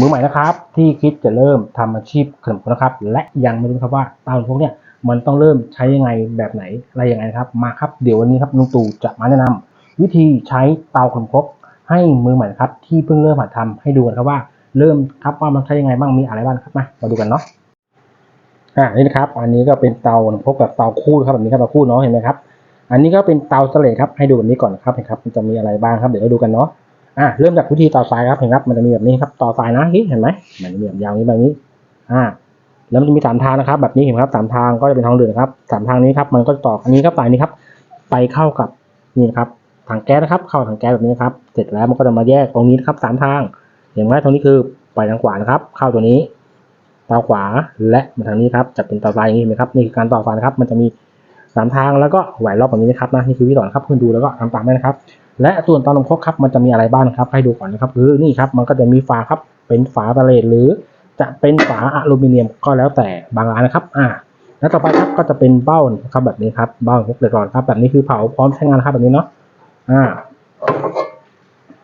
มือใหม่นะครับ ที่คิดจะเริ่มทำอาชีพขนมครกนะครับ และยังไม่รู้ครับว่าเตาขนมครกเนี่ยมันต้องเริ่มใช้ยังไงแบบไหนอะไรยังไงครับ มาครับเดี๋ยววันนี้ครับลุงตู่จะมาแนะนำวิธีใช้เตาขนมครกให้มือใหม่ครับ ที่เพิ่งเริ่มหัดทำให้ดูกันครับว่า เริ่มครับว่ามันใช้ยังไงบ้างมีอะไรบ้างครับมามาดูกันเนาะอ่านี่นะครับ อันนี้ก็เป็นเตาขนมครกแบบเตาคู่ครับแบบนี้ครับเตาคู่เนาะเห็นไหมครับ อันนี้ก็เป็นเตาสเลดครับให้ดูแบบนี้ก่อนนะครับเห็นครับมันจะมีอะไรบ้างครับเดี๋ยวเราดูกันเนาะ อะเริ่มจากวิธีต่อสายครับเห็นครับ มันจะมีแบบนี้ครับต่อสายนะเห็นไหมมันจะมีแบบยาวนี้แบบนี้ อ่า แล้วมันจะมีสามทางนะครับ แบบนี้เห็นไหมครับสามทางก็จะเป็นทางเดินครับสามทางนี้ครับ มันก็จะต่ออันนี้ครับสายนี้ครับ ไปเข้ากับนี่นะครับถังแก๊สนะครับ เข้าถังแก๊สแบบนี้ครับ เสร็จแล้วมันก็จะมาแยกตรงนี้ครับสามทาง เห็นไหมตรงนี้คือไปทางขวานะครับ เข้าตัวนี้เตาขวาและมาทางนี้ครับ จะเป็นเตาสายอย่างนี้เห็นไหมครับ นี่คือการต่อสายนะครับ มันจะมี สามทางแล้วก็แหวนรอบแบบนี้นะครับนะนี่คือวิธีต่อนครับเพื่อนดูแล้วก็ทำตามได้นะครับ และส่วนตานมครกครับมันจะมีอะไรบ้างครับ ให้ดูก่อนนะครับคือนี่ครับมันก็จะมีฝาครับเป็นฝาตะเลดหรือ จะเป็นฝาอลูมิเนียมก็แล้วแต่บางร้านนะครับอ่าแล้วต่อไปครับก็จะเป็นเบ้าครับแบบนี้ครับเบ้าพกเดือดร้อนครับแบบนี้คือเผาพร้อมใช้งานนะครับแบบนี้เนาะอ่า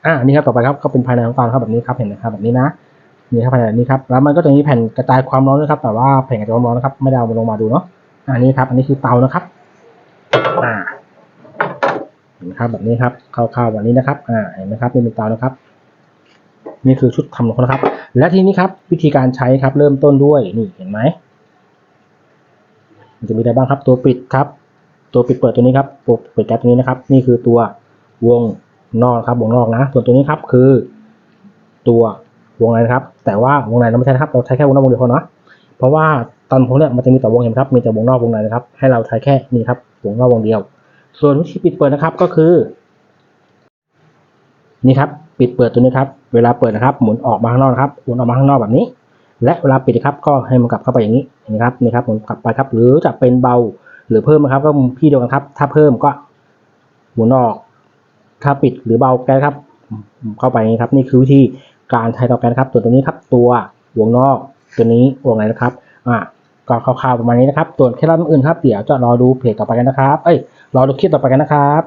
อ่านี่ครับต่อไปครับก็เป็นภายในของเตาครับแบบนี้ครับเห็นไหมครับแบบนี้นะนี่ครับภายในนี้ครับแล้วมันก็จะมีแผ่นกระจายความร้อนด้วยครับ แต่ว่าแผ่นกระจายความร้อนนะครับไม่ได้เอาลงมาดูเนาะอันนี้ครับ อันนี้คือเตานะครับ อ่า เห็ นไหมครับ แบบนี้ครับคร่าวๆแบบนี้นะครับอ่าเห็นไหมครับนี่เป็นเตานะครับ นี่คือชุดทำของนะครับ และทีนี้ครับวิธีการใช้ครับเริ่มต้นด้วยนี่เห็นไหมมันจะมีอะไรบ้างครับ ตัวปิดครับ ตัวปิดเปิดตัวนี้ครับตัวปิดแก๊สตัวนี้นะครับ นี่คือตัววงนอกครับวงนอกนะ ส่วนตัวนี้ครับคือ ตัววงในนะครับ แต่ว่าวงในเราไม่ใช่นะครับ เราใช้แค่วงนอกวงเดียวพอเนาะเพราะว่าตอนพวกเนี้ยมันจะมีแต่วงเห็นไหมครับ มีแต่วงนอกวงในนะครับ ให้เราใช้แค่นี่ครับวงนอกวงเดียว ส่วนวิธีปิดเปิดนะครับก็คือ นี่ครับ ปิดเปิดตัวนี้ครับ เวลาเปิดนะครับ หมุนออกมาข้างนอกนะครับ หมุนออกมาข้างนอกแบบนี้ และเวลาปิดครับ ก็ให้มันกลับเข้าไปอย่างนี้นะครับ นี่ครับหมุนกลับไปครับ หรือจะเป็นเบาหรือเพิ่มนะครับก็พี่เดียวกันครับ ถ้าเพิ่มก็หมุนออก ถ้าปิดหรือเบาแก๊สครับ เข้าไปนี้ครับ นี่คือวิธีการใช้เตาแก๊สครับ ตัวตัวนี้ครับ ตัววงนอกตัวนี้วงในนะครับ อ่า ก็คร่าวๆประมาณนี้นะครับส่วนเคล็ดลับอื่นๆครับเดี๋ยวจะรอดูเพจต่อไปกันนะครับ เอ้ยรอดูคลิปต่อไปกันนะครับ